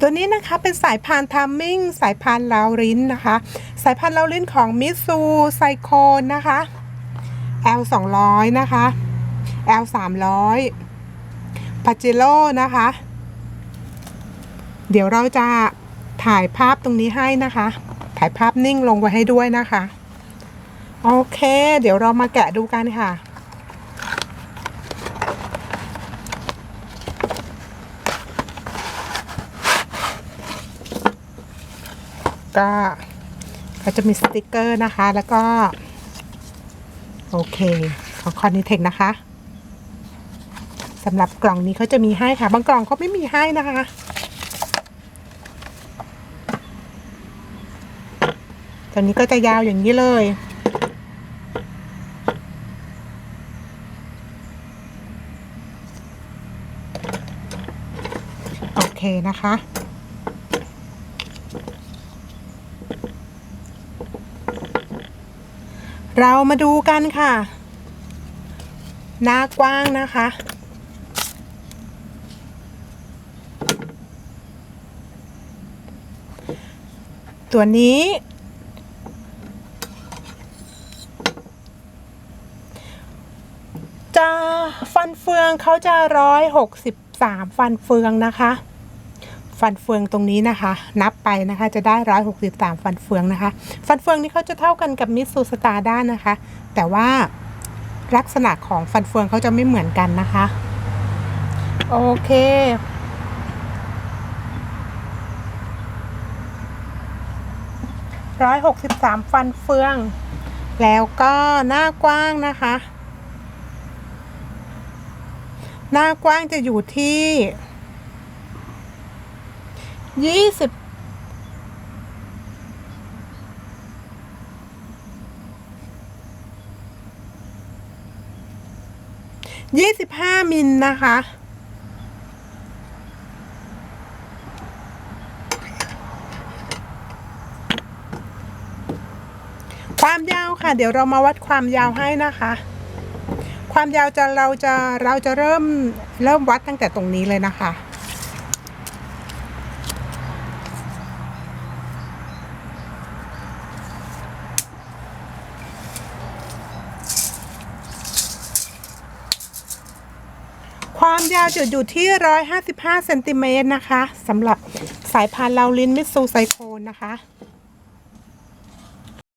ตัวนี้นะคะเป็นสายพานทัมมิ่งสายพานลาวรินนะคะ สายพานลาวรินของมิซูไซโคนนะคะ L 200นะคะ L 300ปาเจโ o นะคะ เดี๋ยวเราจะถ่ายภาพตรงนี้ให้นะคะ ถ่ายภาพนิ่งลงไว้ให้ด้วยนะคะ โอเค เดี๋ยวเรามาแกะดูกันค่ะ ก็ก็จะมีสติกเกอร์นะคะ แล้วก็ โอเค ของคอนนิเทคนะคะสำหรับกล่องนี้เขาจะมีให้ค่ะ บางกล่องเขาไม่มีให้นะคะตัวนี้ก็จะยาวอย่างนี้เลยโอเคนะคะ เรามาดูกันค่ะ หน้ากว้างนะคะ ตัวนี้ จะฟันเฟืองเขาจะร้อยหกสิบสามฟันเฟืองนะคะ ฟันเฟืองตรงนี้นะคะ นับไปนะคะจะได้ร้อยหกสิบสามฟันเฟืองนะคะ ฟันเฟืองนี้เขาจะเท่ากันกับมิสูสตาร์ด้านนะคะ แต่ว่าลักษณะของฟันเฟืองเขาจะไม่เหมือนกันนะคะ โอเค ร้อยหกสิบสามฟันเฟือง แล้วก็หน้ากว้างนะคะ หน้ากว้างจะอยู่ที่ ยี่สิบยี่สิบห้ามิลนะคะ ความยาวค่ะ เดี๋ยวเรามาวัดความยาวให้นะคะ ความยาวจะเราจะเราจะเริ่มเริ่มวัดตั้งแต่ตรงนี้เลยนะคะ ความยาวจะอยู่ที่ 155เซนติเมตรนะคะสำหรับสายพานลาวลินมิสซูไซโคนนะคะ